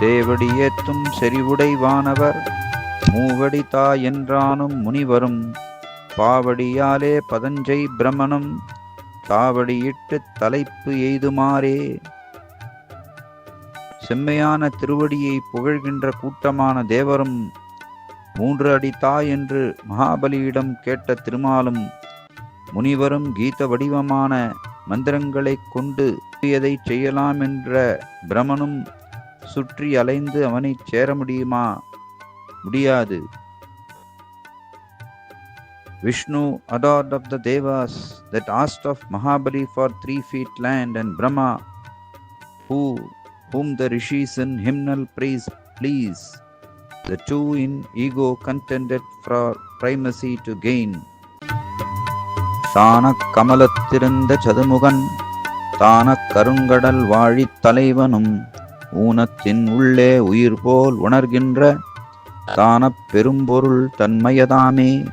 சேவடி ஏத்தும் செறிவுடை வானவர் மூவடி தா என்றானும் முனிவரும். பாவடியாலே பதஞ்சை பிரமணம் தாவடியிட்டுத் தலைப்பு எய்துமாறே. செம்மையான திருவடியை புகழ்கின்ற கூட்டமான தேவரும் மூன்று அடி தா என்று மகாபலியிடம் கேட்ட திருமாலும் முனிவரும் கீத வடிவமான மந்திரங்களைக் கொண்டு எதை செய்யலாம் என்ற பிரமனும் சுற்றி அலைந்து அவனைச் சேர முடியுமா முடியாது Vishnu adored of the Devas that asked of Mahabali for three feet land and Brahma, who whom the rishis in hymnal praise please, the two in ego contended for primacy to gain. தான கமலத்திருந்த சதுமுகன் தான கருங்கடல் வாழித் தலைவனும் ஊனத்தின் உள்ளே உயிர் போல் உணர்கின்ற தானப் பெரும்பொருள் தன்மையதாமே.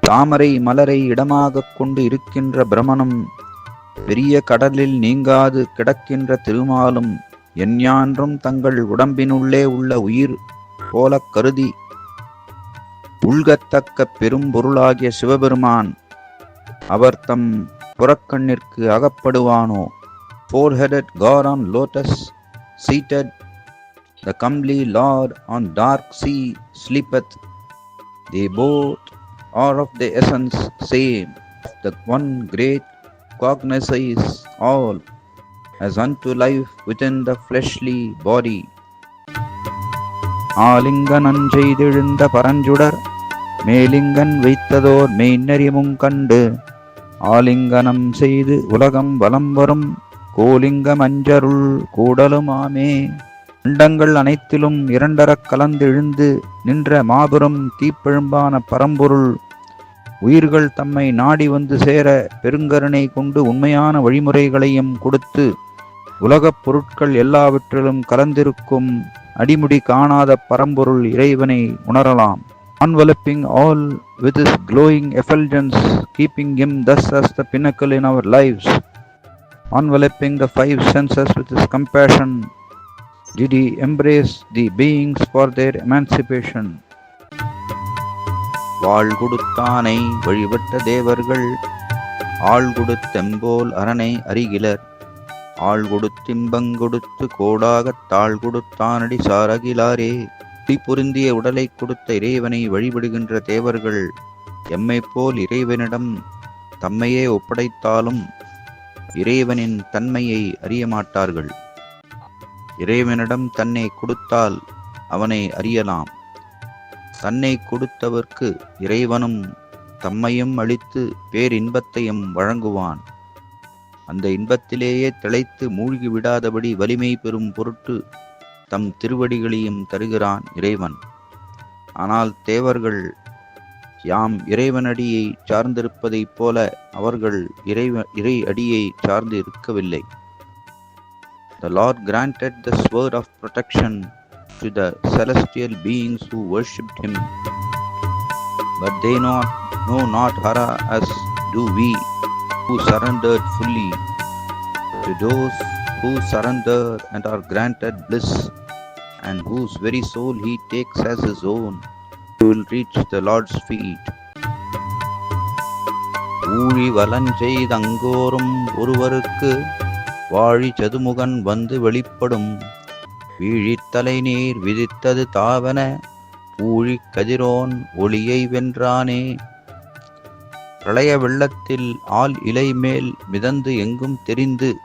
தாமரை மலரை இடமாகக் கொண்டு இருக்கின்ற பிரமணம் பெரிய கடலில் நீங்காது கிடக்கின்ற திருமாலும் எஞ்ஞான்றும் தங்கள் உடம்பினுள்ளே உள்ள உயிர் போலக் கருதி உள்கத்தக்க பெரும்பொருளாகிய சிவபெருமான் அவர் தம் புறக்கண்ணிற்கு அகப்படுவானோ? Four headed god on lotus seated the comely lord on dark sea sleepeth they both are of the essence same the one great cognizes all as unto life within the fleshly body ஆலிங்கனன் செய்தெழுந்த பரஞ்சுடர் மேலிங்கன் வைத்ததோர் மெய்நறிமுங் கண்டு ஆலிங்கனம் செய்து உலகம் வலம் வரும் கோலிங்க மஞ்சருள் கூடலுமாமே. அண்டங்கள் அனைத்திலும் இரண்டரக் கலந்தெழுந்து நின்ற மாபெரும் தீப்பெழும்பான பரம்பொருள். உயிர்கள் தம்மை நாடி வந்து சேர பெருங்கருணை கொண்டு உண்மையான வழிமுறைகளையும் கொடுத்து உலகப் பொருட்கள் எல்லாவற்றிலும் கலந்திருக்கும் அடிமுடி காணாத பரம்பொருள் இறைவனை உணரலாம். Enveloping all with his glowing effulgence, keeping him thus as the pinnacle in our lives, enveloping the five senses with his compassion, did he embrace the beings for their emancipation. வாழ் கொடுத்தானை வழிபட்ட தேவர்கள். ஆள் கொடுத்தெம்போல் அரணை அறிகிலர் ஆள் கொடுத்திம்பங்கொடுத்து கோடாகத் தாழ் கொடுத்தானடி சாரகிலாரே. தீ பொருந்திய உடலை கொடுத்த இறைவனை வழிபடுகின்ற தேவர்கள். எம்மை போல் இறைவனிடம் தம்மையே ஒப்படைத்தாலும் இறைவனின் தன்மையை அறியமாட்டார்கள். இறைவனிடம் தன்னை கொடுத்தால் அவனை அறியலாம். தன்னை கொடுத்தவர்க்கு இறைவனும் தம்மையும் அளித்து பேரின்பத்தையும் வழங்குவான். அந்த இன்பத்திலேயே திளைத்து மூழ்கி விடாதபடி வலிமை பெறும் பொருட்டு தம் திருவடிகளையும் தருகிறான் இறைவன். ஆனால் தேவர்கள் யாம் இறைவனடியை சார்ந்திருப்பதைப் போல அவர்கள் இறைவ இறை அடியை சார்ந்து இருக்கவில்லை The Lord granted the sword of protection to the celestial beings who worshipped him, but they not know not Hara as do we, who surrendered fully. To those who surrender and are granted bliss, and whose very soul he takes as his own, You will reach the Lord's feet. ஊழி வலஞ்செய்தங்கோறும் ஒருவருக்கு வாழி சதுமுகன் வந்து வெளிப்படும். வீழித்தலை நீர் விதித்தது தாவன ஊழி கதிரோன் ஒளியை வென்றானே. பிரளய வெள்ளத்தில் ஆள் இலை மேல் மிதந்து எங்கும் தெரிந்து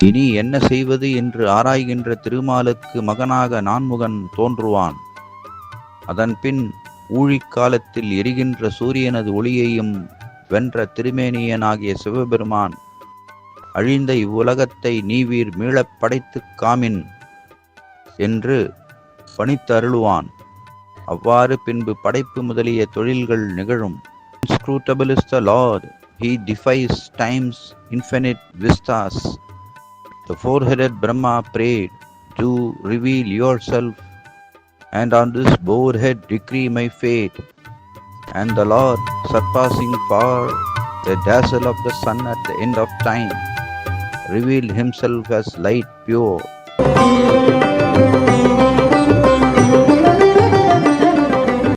இனி என்ன செய்வது என்று ஆராய்கின்ற திருமாலுக்கு மகனாக நான்முகன் தோன்றுவான். அதன்பின் ஊழிக்காலத்தில் எரிகின்ற சூரியனது ஒளியையும் வென்ற திருமேனியனாகிய சிவபெருமான் அழிந்த இவ்வுலகத்தை நீவீர் மீளப் படைத்துக் காமின் என்று பணித்து அருளுவான் அவ்வாறு பின்பு படைப்பு முதலிய தொழில்கள் நிகழும் Inscrutable the lord Lord, He defies time's infinite vistas. The four-headed Brahma prayed, To reveal yourself, and on this boar head decree my fate. And the Lord, surpassing far the dazzle of the sun at the end of time, revealed himself as light pure.